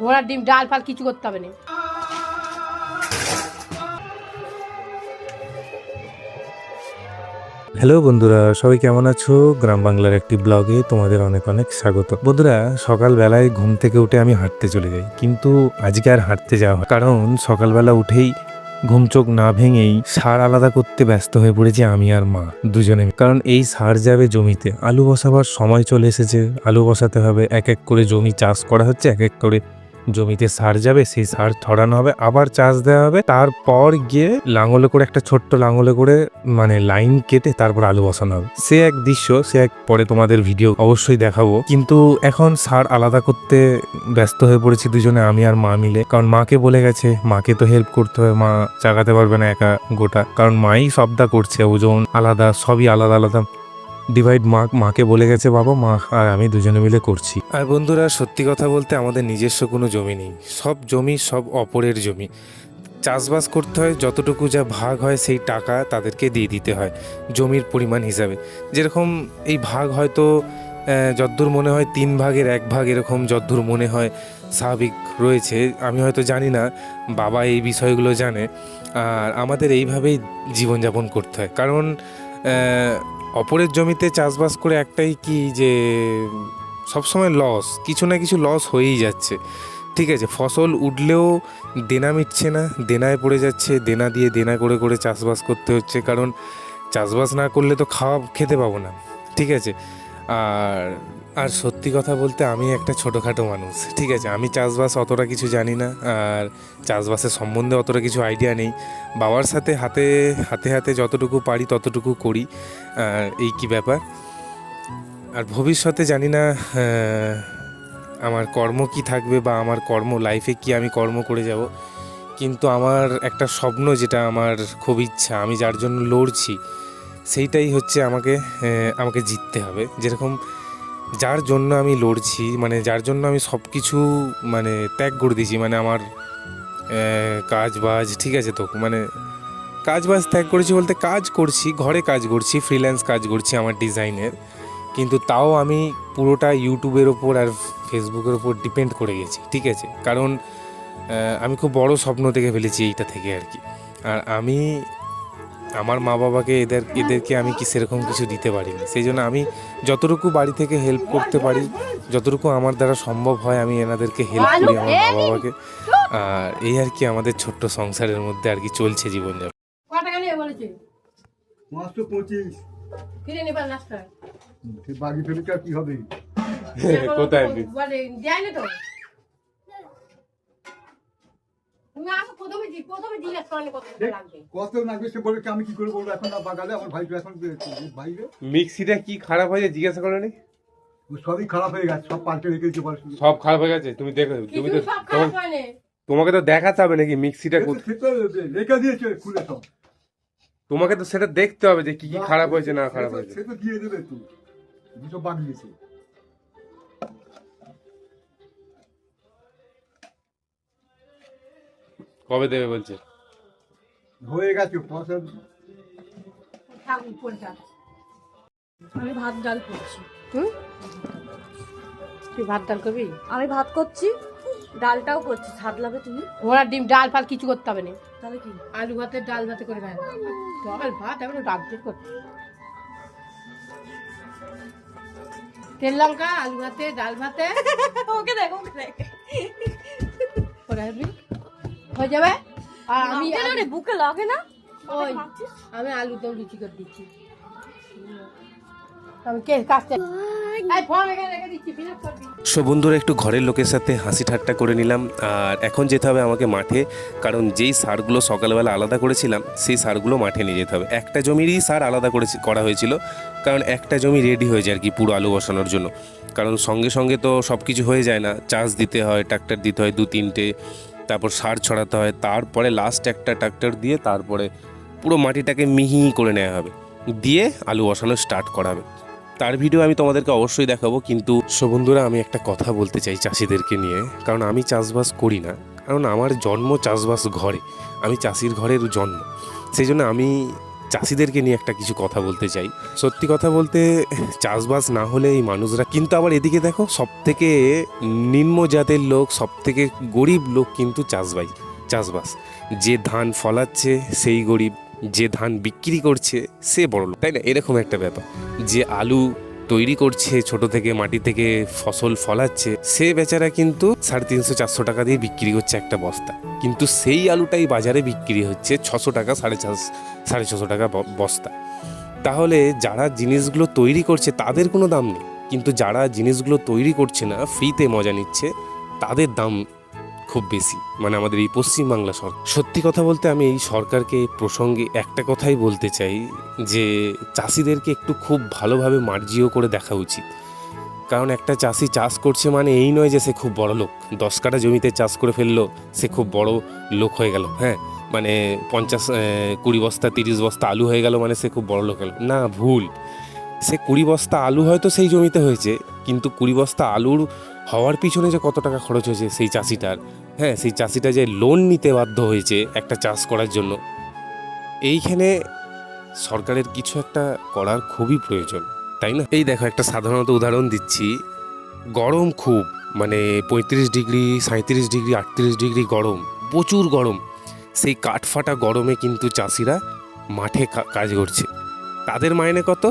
ঘোড়ার ডিম, ডাল ফাল কিছু করতে হবে না। হ্যালো বন্ধুরা, সবাই কেমন আছো? গ্রাম বাংলার একটি ব্লগে তোমাদের অনেক অনেক স্বাগত। বন্ধুরা, সকালবেলায় ঘুম থেকে উঠে আমি হাঁটতে চলে যাই, কিন্তু আজকে আর হাঁটতে যাওয়া হয় কারণ সকালবেলা উঠেই ঘুম চোখ না ভেঙেই সার আলাদা করতে ব্যস্ত হয়ে পড়েছি আমি আর মা দুজনে কারণ এই সার যাবে জমিতে, আলু বসাবার সময় চলে এসেছে। আলু বসাতে হবে, এক এক করে জমি চাষ করা হচ্ছে, এক এক করে জমিতে সার যাবে, সেই সার ছড়ানো হবে, আবার চাষ দেওয়া হবে। তারপর গিয়ে লাঙলে করে একটা ছোট্ট লাঙলে করে মানে লাইন কেটে তারপর আলু বসানো হবে। সে এক দৃশ্য, সে এক পরে তোমাদের ভিডিও অবশ্যই দেখাবো। কিন্তু এখন সার আলাদা করতে ব্যস্ত হয়ে পড়েছি দুজনে, আমি আর মা মিলে। কারণ মাকে বলে গেছে, মাকে তো হেল্প করতে হবে, মা চাগাতে পারবে না একা গোটা। কারণ মাই সবটা করছে, ওজন আলাদা, সবই আলাদা আলাদা। ডিভাইড মা, মাকে বলে গেছে, বাবা, মা আর আমি দুজনে মিলে করছি। আর বন্ধুরা, সত্যি কথা বলতে আমাদের নিজস্ব কোনো জমি নেই। সব জমি সব অপরের জমি। চাষবাস করতে হয়, যতটুকু যা ভাগ হয়, সেই টাকা তাদেরকে দিয়ে দিতে হয়, জমির পরিমাণ হিসাবে। যেরকম এই ভাগ হয়তো যদ্দূর মনে হয়, তিন ভাগের এক ভাগ এরকম যদ্দূর মনে হয়, স্বাভাবিক রয়েছে। আমি হয়তো জানি না, বাবা এই বিষয়গুলো জানে। আর আমাদের এইভাবেই জীবনযাপন করতে হয়। কারণ অপরের জমিতে চাষবাস করে একটাই কি যে সবসময় লস কিছু না কিছু লস হয়েই যাচ্ছে। ঠিক আছে, ফসল উঠলেও দেনা মিটছে না, দেনায় পড়ে যাচ্ছে, দেনা দিয়ে দেনা করে করে চাষবাস করতে হচ্ছে, কারণ চাষবাস না করলে তো খাওয়া খেতে পাবো না। ঠিক আছে, আর আর সত্যি কথা বলতে আমি একটা ছোটোখাটো মানুষ, ঠিক আছে? আমি চাষবাস অতটা কিছু জানি না, আর চাষবাসের সম্বন্ধে অতটা কিছু আইডিয়া নেই। বাবার সাথে হাতে হাতে হাতে যতটুকু পারি ততটুকু করি এই কি ব্যাপার? আর ভবিষ্যতে জানি না আমার কর্ম কি থাকবে বা আমার কর্ম লাইফে কি আমি কর্ম করে যাব। কিন্তু আমার একটা স্বপ্ন যেটা আমার খুব ইচ্ছা, আমি যার জন্য লড়ছি, সেইটাই হচ্ছে আমাকে আমাকে জিততে হবে। যেরকম যার জন্য আমি লড়ছি মানে যার জন্য আমি সব কিছু মানে ত্যাগ করে দিয়েছি মানে আমার কাজ বাজ ঠিক আছে তো? মানে কাজ বাজ ত্যাগ করেছি বলতে কাজ করছি, ঘরে কাজ করছি ফ্রিল্যান্স কাজ করছি আমার ডিজাইনের কিন্তু তাও আমি পুরোটা ইউটিউবের ওপর আর ফেসবুকের ওপর ডিপেন্ড করে গেছি, ঠিক আছে? কারণ আমি খুব বড় স্বপ্ন দেখে ফেলেছি এইটা থেকে আর কি। আর আমি আমার মা বাবাকে এদের এদেরকে আমি কি সেরকম কিছু দিতে পারিনি। সেই জন্য আমি যতটুকু বাড়ি থেকে হেল্প করতে পারি যতটুকু আমার দ্বারা সম্ভব হয় আমি এনাদেরকে হেল্প করি আমার মা বাবাকে। আর এই আর কি আমাদের ছোট্ট সংসারের মধ্যে আর কি চলছে জীবনযাপন। বাড়ি কি হবে? কোথায় বলে যায় না তো তুমি আসো প্রথমে দি- প্রথমে জিজ্ঞেস করেন কত লাগবে সে বলে আমি কি করে বলব? এখন না বাগালে আমার ভাই এখন বাইরে। মিক্সিটা কি খারাপ হয়েছে জিজ্ঞাসা করনি সবই খারাপ হয়ে গেছে সব পাল্টে রেখেছে সব খারাপ হয়ে গেছে? তুমি দেখো তুমি তো তোমাকে তো দেখাতে হবে নাকি মিক্সিটা সে তো- কোথ- রেখে দিয়েছে খুলে সব। তোমাকে তো সেটা দেখতে হবে যে কি কি খারাপ হয়েছে না খারাপ হয়েছে। সে তো দিয়ে দেবে তুই সব বানিয়েছে কবে দেবে বলছে? হয়ে গেছে উপরে আমি ভাত ডাল করছি। হুম? তুই ভাত ডাল করবি? আমি ভাত করছি ডালটাও করছি। ছাদলাবে তুমি? ঘোড়ার ডিম ডাল ফাল কিছু করতে হবে না। তাহলে কি? আলু ভাতে ডাল ভাতে করে খায় ডাল ভাত এখন ডাকতে করতে তেল লঙ্কা আলু ভাতে ডাল ভাতে। ওকে দেখ ওকে দেখ। আসবি হয়ে যাবে? আর আমি রে বুকে লাগে না? ওই আমি আলু দম লুচি করে দিচ্ছি। আমি কে কাজটা এই ফোন এখানে রেখে দিচ্ছি ফিনিশ করবি সো বন্ধুরা একটু ঘরের লোকের সাথে হাসি ঠাট্টা করে নিলাম। আর এখন যেতে হবে আমাকে মাঠে কারণ যেই সারগুলো সকালবেলা আলাদা করেছিলাম সেই সারগুলো মাঠে নিয়ে যেতে হবে। একটা জমিরই সার আলাদা করে করা হয়েছিল কারণ একটা জমি রেডি হয়ে যায় আর কি পুরো আলু বসানোর জন্য। কারণ সঙ্গে সঙ্গে তো সব কিছু হয়ে যায় না। চাষ দিতে হয় ট্রাক্টর দিতে হয় দু তিনটে তারপর সার ছড়াতে হয়, তারপরে লাস্ট একটা ট্রাক্টর দিয়ে তারপরে পুরো মাটিটাকে মিহি করে নেওয়া হবে, দিয়ে আলু বসানো স্টার্ট করা হবে। তার ভিডিও আমি তোমাদেরকে অবশ্যই দেখাবো, কিন্তু বন্ধুরা, আমি একটা কথা বলতে চাই চাষিদেরকে নিয়ে, কারণ আমি চাষবাস করি না, কারণ আমার জন্ম চাষবাস ঘরে, আমি চাষির ঘরের জন্ম, সেই জন্য আমি চাষিদেরকে নিয়ে একটা কিছু কথা বলতে চাই। সত্যি কথা বলতে, চাষবাস না হলে এই মানুষরা, কিন্তু আবার এদিকে দেখো সব থেকে নিম্ন জাতের লোক সব থেকে গরিব লোক কিন্তু চাষবাই, চাষবাস। যে ধান ফলাচ্ছে, সেই গরিব, যে ধান বিক্রি করছে, সে বড় লোক, তাই না? এরকম একটা ব্যাপার। যে আলু তৈরি করছে, ছোট থেকে মাটি থেকে ফসল ফলাচ্ছে, সে বেচারা কিন্তু সাড়ে তিনশো চারশো টাকা দিয়ে বিক্রি করছে একটা বস্তা। কিন্তু সেই আলুটাই বাজারে বিক্রি হচ্ছে ছশো টাকা, সাড়ে চার, সাড়ে ছশো টাকা বস্তা। তাহলে যারা জিনিসগুলো তৈরি করছে তাদের কোনো দাম নেই। কিন্তু যারা জিনিসগুলো তৈরি করছে না, ফ্রিতে মজা নিচ্ছে, তাদের দাম খুব বেশি মানে আমাদের এই পশ্চিমবাংলা সরকার সত্যি কথা বলতে আমি এই সরকারকে প্রসঙ্গে একটা কথাই বলতে চাই যে চাষিদেরকে একটু খুব ভালোভাবে মার্জিও করে দেখা উচিত। কারণ একটা চাষি চাষ করছে মানে এই নয় যে সে খুব বড় লোক, দশ কাঠা জমিতে চাষ করে ফেলল, সে খুব বড় লোক হয়ে গেল হ্যাঁ? মানে পঞ্চাশ কুড়ি বস্তা, তিরিশ বস্তা আলু হয়ে গেল মানে সে খুব বড় লোক হলো। না, ভুল। সে কুড়ি বস্তা আলু হয়তো সেই জমিতে হয়েছে, কিন্তু কুড়ি বস্তা আলুর হওয়ার পিছনে যে কত টাকা খরচ হয়েছে সেই চাষিটার হ্যাঁ সেই চাষিটা যে লোন নিতে বাধ্য হয়েছে একটা চাষ করার জন্য, এইখানে সরকারের কিছু একটা করার খুবই প্রয়োজন, তাই না? এই দেখো, একটা সাধারণত উদাহরণ দিচ্ছি। গরম খুব মানে পঁয়ত্রিশ ডিগ্রি সাঁত্রিশ ডিগ্রি, আটত্রিশ ডিগ্রি গরম, প্রচুর গরম। সেই কাঠফাটা গরমে কিন্তু চাষিরা মাঠে কাজ করছে। তাদের মাইনে কত?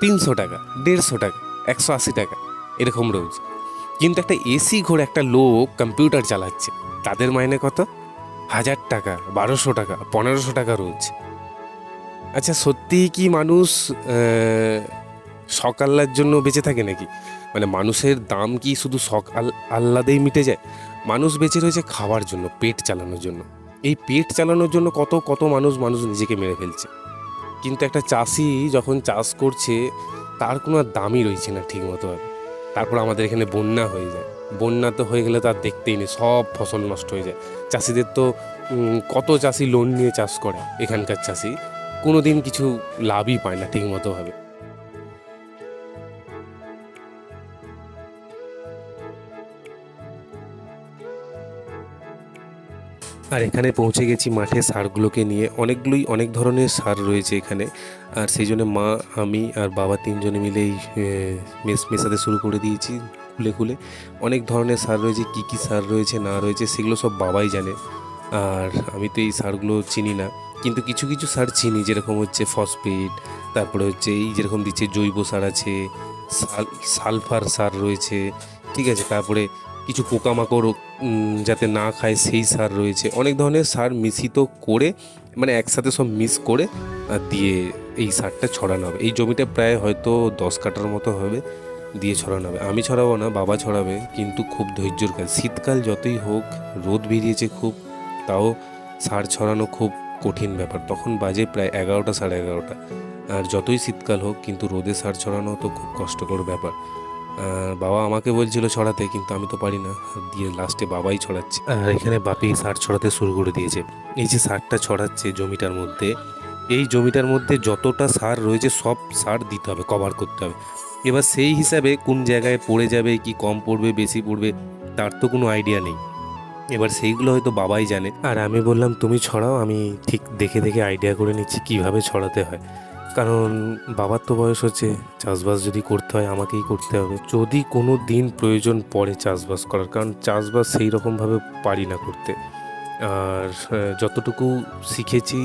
তিনশো টাকা, দেড়শো টাকা, একশো আশি টাকা, এরকম রোজ কিন্তু একটা এসি ঘরে একটা লোক কম্পিউটার চালাচ্ছে। তাদের মাইনে কত? হাজার টাকা, বারোশো টাকা, পনেরোশো টাকা রোজ। আচ্ছা সত্যিই কি মানুষ শখ আহ্লার জন্য বেঁচে থাকে নাকি? মানে মানুষের দাম কি শুধু শখ আল- আহ্লাদেই মিটে যায়? মানুষ বেঁচে রয়েছে খাওয়ার জন্য, পেট চালানোর জন্য। এই পেট চালানোর জন্য কত কত মানুষ মানুষ নিজেকে মেরে ফেলছে। কিন্তু একটা চাষি যখন চাষ করছে, তার কোনো দামই রয়েছে না ঠিক মতোভাবে তারপর আমাদের এখানে বন্যা হয়ে যায়। বন্যা তো হয়ে গেলে তার দেখতেই নেই, সব ফসল নষ্ট হয়ে যায়। চাষিদের তো কত চাষি লোন নিয়ে চাষ করে এখানকার চাষি? কোনো দিন কিছু লাভই পায় না ঠিক আর এখানে পৌঁছে গেছি মাঠে সারগুলোকে নিয়ে। অনেকগুলোই অনেক ধরনের সার রয়েছে এখানে। আর সেই জন্য মা, আমি আর বাবা তিনজনে মিলেই মেস, মেশাতে শুরু করে দিয়েছি খুলে খুলে। অনেক ধরনের সার রয়েছে, কী কী সার রয়েছে, না রয়েছে, সেগুলো সব বাবাই জানে। আর আমি তো এই সারগুলো চিনি না। কিন্তু কিছু কিছু সার চিনি, যেরকম হচ্ছে ফসফেট, তারপরে হচ্ছে এই যেরকম দিচ্ছে জৈব সার আছে, সাল, সালফার সার রয়েছে, ঠিক আছে? তারপরে কিছু পোকামাকড় যাতে না খায় সেই সার রয়েছে। অনেক ধরনের সার মিশ্রিত করে মানে একসাথে সব মিক্স করে দিয়ে এই সারটা ছড়ানো হবে। এই জমিটা প্রায় হয়তো দশ কাটার মতো হবে, দিয়ে ছড়ানো হবে। আমি ছড়াবো না, বাবা ছড়াবে, কিন্তু খুব ধৈর্যর কাজ। শীতকাল যতই হোক, রোদ বেরিয়েছে খুব, তাও সার ছড়ানো খুব কঠিন ব্যাপার। তখন বাজে প্রায় এগারোটা সাড়ে এগারোটা। আর যতই শীতকাল হোক, কিন্তু রোদে সার ছড়ানো তো খুব কষ্টকর ব্যাপার। বাবা আমাকে বলছিল ছড়াতে কিন্তু আমি তো পারি না। দিয়ে লাস্টে বাবাই ছড়াচ্ছে। আর এখানে বাপি সার ছড়াতে শুরু করে দিয়েছে। এই যে সারটা ছড়াচ্ছে জমিটার মধ্যে এই জমিটার মধ্যে যতটা সার রয়েছে সব সার দিতে হবে কভার করতে হবে। এবার সেই হিসাবে কোন জায়গায় পড়ে যাবে কি কম পড়বে বেশি পড়বে তার তো কোনো আইডিয়া নেই। এবার সেইগুলো হয়তো বাবাই জানে। আর আমি বললাম তুমি ছড়াও আমি ঠিক দেখে দেখে আইডিয়া করে নিচ্ছি কীভাবে ছড়াতে হয়। কারণ বাবার তো বয়স হচ্ছে, চাষবাস যদি করতে হয় আমাকেই করতে হবে। যদি কোনো দিন প্রয়োজন পড়ে চাষবাস করার, কারণ চাষবাস সেই রকমভাবে পারি না করতে। আর যতটুকু শিখেছি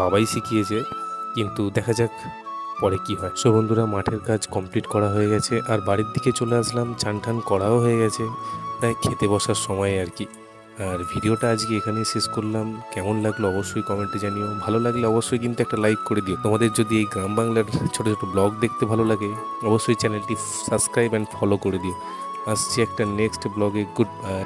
বাবাই শিখিয়েছে, কিন্তু দেখা যাক পরে কি হয়। সো বন্ধুরা, মাঠের কাজ কমপ্লিট করা হয়ে গেছে, আর বাড়ির দিকে চলে আসলাম চান টান করাও হয়ে গেছে, তাই খেতে বসার সময় আর কি। আর ভিডিওটা আজকে এখানেই শেষ করলাম। কেমন লাগল অবশ্যই কমেন্টে জানিও। ভালো লাগলে অবশ্যই কিন্তু একটা লাইক করে দিও। তোমাদের যদি এই গ্রাম বাংলার ছোট ছোট ব্লগ দেখতে ভালো লাগে, অবশ্যই চ্যানেলটি সাবস্ক্রাইব অ্যান্ড ফলো করে দিও। আসছি একটা নেক্সট ব্লগে গুড বাই